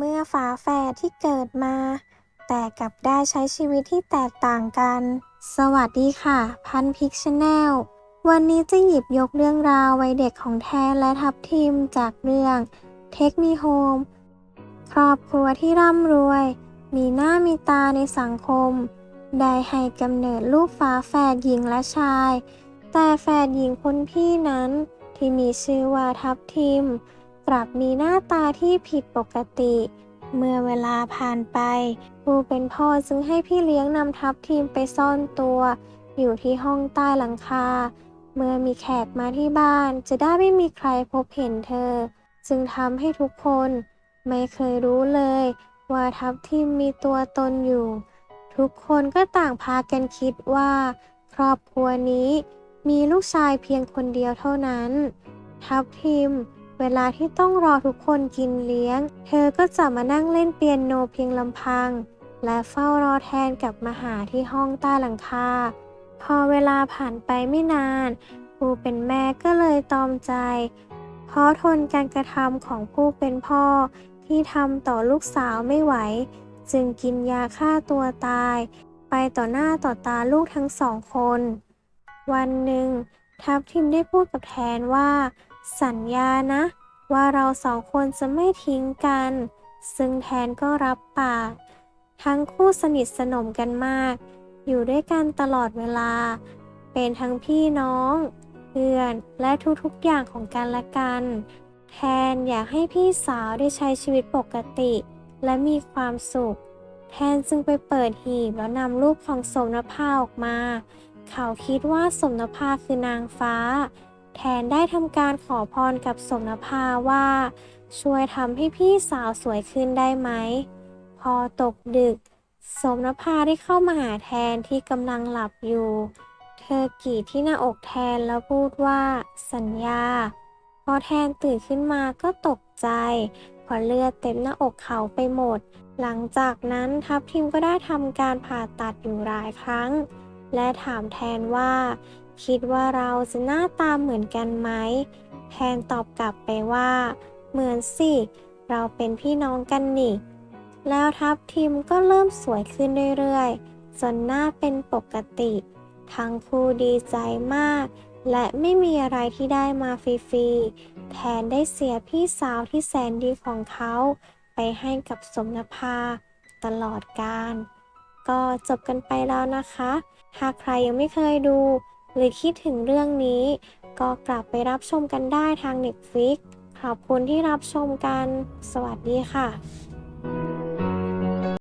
เมื่อฝาแฝดที่เกิดมา แต่กลับได้ใช้ชีวิตที่แตกต่างกัน สวัสดีค่ะ พันพิกชาแนลวันนี้จะหยิบยกเรื่องราววัยเด็กของแทนและทับทิมจากเรื่อง Take Me Home ครอบครัวที่ร่ำรวย มีหน้ามีตาในสังคม ได้ให้กำเนิดลูกฝาแฝดหญิงและชาย แต่แฝดหญิงคนพี่นั้นที่มีชื่อว่าทับทิม กลับมีหน้าตาที่ผิดปกติ เมื่อเวลาผ่านไป ผู้เป็นพ่อจึงให้พี่เลี้ยงนำทับทิมไปซ่อนตัว อยู่ที่ห้องใต้หลังคา เมื่อมีแขกมาที่บ้านจะได้ไม่มีใครพบเห็นเธอ จึงทำให้ทุกคนไม่เคยรู้เลย ว่าทับทิมมีตัวตนอยู่ ทุกคนก็ต่างพากันคิดว่า ครอบครัวนี้มีลูกชายเพียงคนเดียวเท่านั้น ทับทิม เวลาที่ต้องรอทุกคนกินเลี้ยง เธอก็จะมานั่งเล่นเปียโนเพียงลำพัง และเฝ้ารอแทนกับมาหาที่ห้องใต้หลังคา พอเวลาผ่านไปไม่นานผู้เป็นแม่ก็เลยตอมใจ เพราะทนการกระทำของผู้เป็นพ่อที่ทำต่อลูกสาวไม่ไหว จึงกินยาฆ่าตัวตาย ไปต่อหน้าต่อตาลูกทั้งสองคน วันหนึ่ง ทัพทิมได้พูดกับแทนว่า สัญญานะ ว่าเราสองคนจะไม่ทิ้งกัน ซึ่งแทนก็รับปาก ทั้งคู่สนิทสนมกันมาก อยู่ด้วยกันตลอดเวลา เป็นทั้งพี่น้อง เพื่อนและทุกๆอย่างของกันและกัน แทนอยากให้พี่สาวได้ใช้ชีวิตปกติ และมีความสุข แทนจึงไปเปิดหีบแล้วนำรูปของสมนภาออกมา เขาคิดว่าสมนภาคือนางฟ้า แทนได้ทำการขอพรกับสมนภาว่า ช่วยทำให้พี่สาวสวยขึ้นได้ไหม พอตกดึก สมนภาได้เข้ามาหาแทนที่กำลังหลับอยู่ เธอกรีดที่หน้าอกแทนแล้วพูดว่า สัญญา พอแทนตื่นขึ้นมาก็ตกใจพราะเลือดเต็มหน้าอกเขาไปหมด หลังจากนั้นทัพทิมก็ได้ทำการผ่าตัดอยู่หลายครั้ง และถามแทนว่า คิดว่าเราจะหน้าตาเหมือนกันไหมแทนตอบกลับไปว่า เหมือนสิ เราเป็นพี่น้องกันนี่ แล้วทัพทิมก็เริ่มสวยขึ้นเรื่อยๆ จนหน้าเป็นปกติ ทั้งคู่ดีใจมาก และไม่มีอะไรที่ได้มาฟรีๆ แทนได้เสียพี่สาวที่แสนดีของเขา ไปให้กับสมนภา ตลอดกาลก็จบกันไปแล้วนะคะถ้าใครยังไม่เคยดู หรือคิดถึงเรื่องนี้ ก็กลับไปรับชมกันได้ทาง Netflix ขอบคุณที่รับชมกัน สวัสดีค่ะ